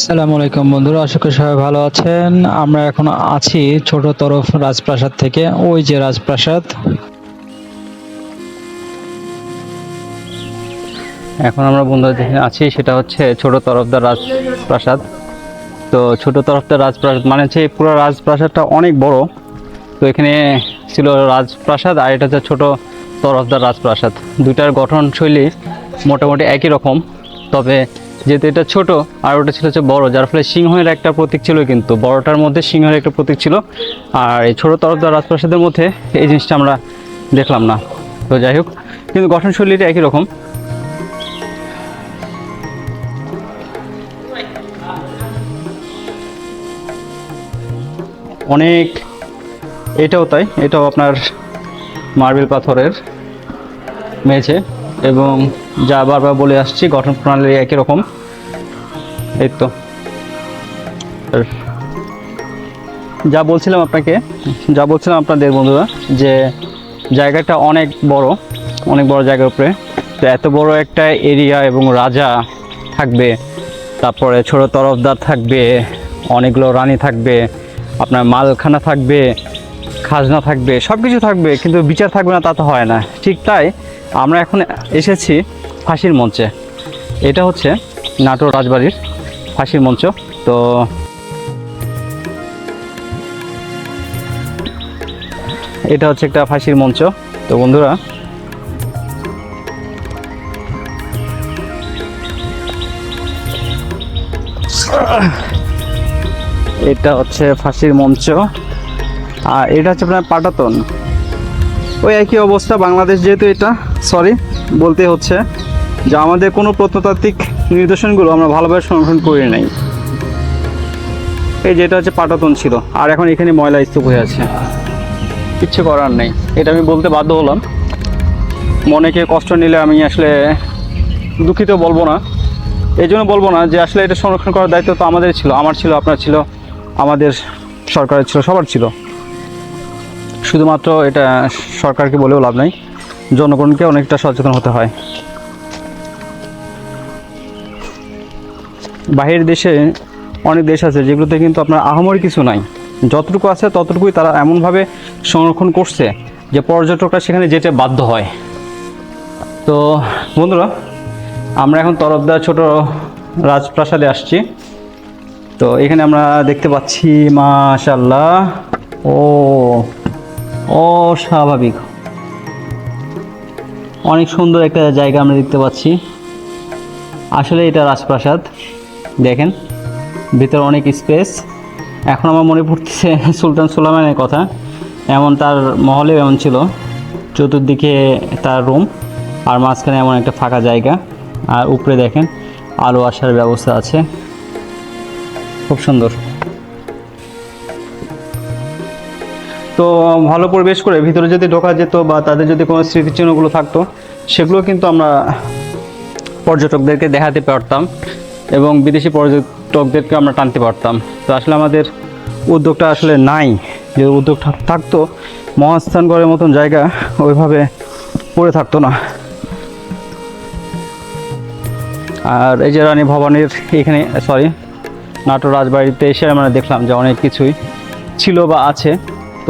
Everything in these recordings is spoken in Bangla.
আসসালামু আলাইকুম বন্ধুরা, আশা করি সবাই ভালো আছেন। আমরা এখন আছি ছোট তরফ রাজপ্রাসাদ থেকে, ওই যে রাজপ্রাসাদ। এখন আমরা বন্ধুরা যেখানে আছি, সেটা হচ্ছে ছোট তরফদার রাজপ্রাসাদ। তো ছোট তরফদার রাজপ্রাসাদ মানে হচ্ছে পুরো রাজপ্রাসাদটা অনেক বড়। তো এখানে ছিল রাজপ্রাসাদ আর এটা হচ্ছে ছোট তরফদার রাজপ্রাসাদ। দুইটার গঠন শৈলী মোটামুটি একই রকম, তবে যেহেতু এটা ছোট, আর ওটা ছিল হচ্ছে বড়, যার ফলে সিংহের একটা প্রতীক ছিল কিন্তু, বড়টার মধ্যে সিংহের একটা প্রতীক ছিল। আর এই ছোট তরফদার রাজপ্রাসাদের মধ্যে এই জিনিসটা আমরা দেখলাম না। তো যাই হোক, কিন্তু গঠন শৈলীটা একই রকম। অনেক, এটাও তাই, এটাও আপনার মার্বেল পাথরের মেঝে। এবং যা বারবার বলে আসছি, গঠন প্রণালী একই রকম। এই তো। যা বলছিলাম আপনাকে, যা বলছিলাম আপনাদের বন্ধুরা, যে জায়গাটা অনেক বড় অনেক বড় জায়গার উপরে। তো এত বড় একটা এরিয়া এবং রাজা থাকবে, তারপরে ছোট তরফদার থাকবে, অনেকগুলো রানী থাকবে, আপনার মালখানা থাকবে খাজনা থাকবে সব কিছু থাকবে, কিন্তু বিচার থাকবে না, তা তো হয় না। ঠিক তাই আমরা এখন এসেছি ফাঁসির মঞ্চে। এটা হচ্ছে নাটোর রাজবাড়ির ফাঁসির মঞ্চ। তো এটা হচ্ছে একটা ফাঁসির মঞ্চ। তো বন্ধুরা, এটা হচ্ছে ফাঁসির মঞ্চ। আর এটা হচ্ছে আপনার পাটাতন। ওই একই অবস্থা, বাংলাদেশ যেহেতু এটা সরি বলতে হচ্ছে যে আমাদের কোনো প্রত্নতাত্ত্বিক নিদর্শনগুলো আমরা ভালোভাবে সংরক্ষণ করে নাই। এই যেটা হচ্ছে পাটাতন ছিল, আর এখন এখানে ময়লা স্তূপ হয়ে আছে। কিচ্ছু করার নেই, এটা আমি বলতে বাধ্য হলাম। মনেকে কষ্ট নিলে আমি আসলে দুঃখিত বলব না। এই জন্য বলব না যে আসলে এটা সংরক্ষণ করার দায়িত্ব তো আমাদের ছিল, আমার ছিল, আপনার ছিল, আমাদের সরকারের ছিল, সবার ছিল। শুধুমাত্র এটা সরকারকে বলেও লাভ নাই, জনগণকে অনেকটা সচেতন হতে হয়। বাহির দেশে অনেক দেশ আছে যেগুলোতে কিন্তু আপনার আহামরি কিছু নাই। যতটুকু আছে ততটুকুই তারা এমনভাবে সংরক্ষণ করছে যে পর্যটকরা সেখানে যেতে বাধ্য হয়। তো বন্ধুরা, আমরা এখন তরফদার ছোট রাজপ্রাসাদে আসছি। তো এখানে আমরা দেখতে পাচ্ছি মাশাল্লাহ ও অস্বাভাবিক। অনেক সুন্দর একটা জায়গা আমরা দেখতে পাচ্ছি। আসলে এটা রাজপ্রাসাদ। দেখেন, ভিতরে অনেক স্পেস এখন আমার মনে পড়তেছে সুলতান সুলাইমানের কথা। এমন তার মহলেও এমন ছিল। চতুর্দিকে তার রুম আর মাঝখানে এমন একটা ফাঁকা জায়গা। আর উপরে দেখেন, আলো আসার ব্যবস্থা আছে। খুব সুন্দর। তো ভালো পরিবেশ করে ভিতরে যদি ঢোকা যেত বা তাদের যদি কোনো স্মৃতিচিহ্নগুলো থাকতো, সেগুলো কিন্তু আমরা পর্যটকদেরকে দেখাতে পারতাম এবং বিদেশি পর্যটকদেরকে আমরা টানতে পারতাম। তো আসলে আমাদের উদ্যোগটা আসলে নাই। যে উদ্যোগ থাকতো মহাস্থানগড়ের মতন জায়গা ওইভাবে পড়ে থাকতো না। আর এই যে রানী ভবানীর এখানে সরি নাটোর রাজবাড়িতে এসে আমরা দেখলাম যে অনেক কিছুই ছিল বা আছে।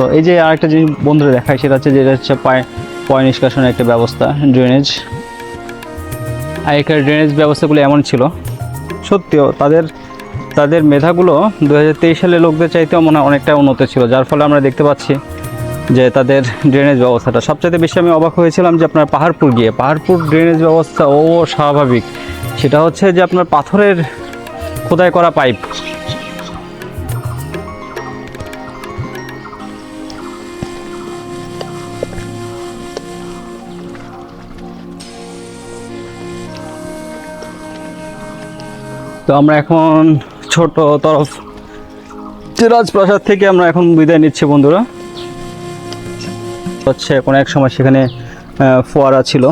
তো এই যে আরেকটা জিনিস বন্ধুরা দেখায়, সেটা হচ্ছে যেটা হচ্ছে পায় পয় নিষ্কাশনের একটা ব্যবস্থা ড্রেনেজ আগেকার ড্রেনেজ ব্যবস্থাগুলো এমন ছিল। সত্যিও তাদের তাদের মেধাগুলো দু হাজার তেইশ সালে লোকদের চাইতেও মনে অনেকটা উন্নত ছিল, যার ফলে আমরা দেখতে পাচ্ছি যে তাদের ড্রেনেজ ব্যবস্থাটা। সবচাইতে বেশি আমি অবাক হয়েছিলাম যে আপনার পাহাড়পুর গিয়ে, পাহাড়পুর ড্রেনেজ ব্যবস্থা ও স্বাভাবিক। সেটা হচ্ছে যে আপনার পাথরের খোদাই করা পাইপ। তো আমরা এখন ছোট তরফ রাজপ্রাসাদ থেকে আমরা এখন বিদায় নিচ্ছি বন্ধুরা। হচ্ছে কোনো এক সময় সেখানে ফোয়ারা ছিল।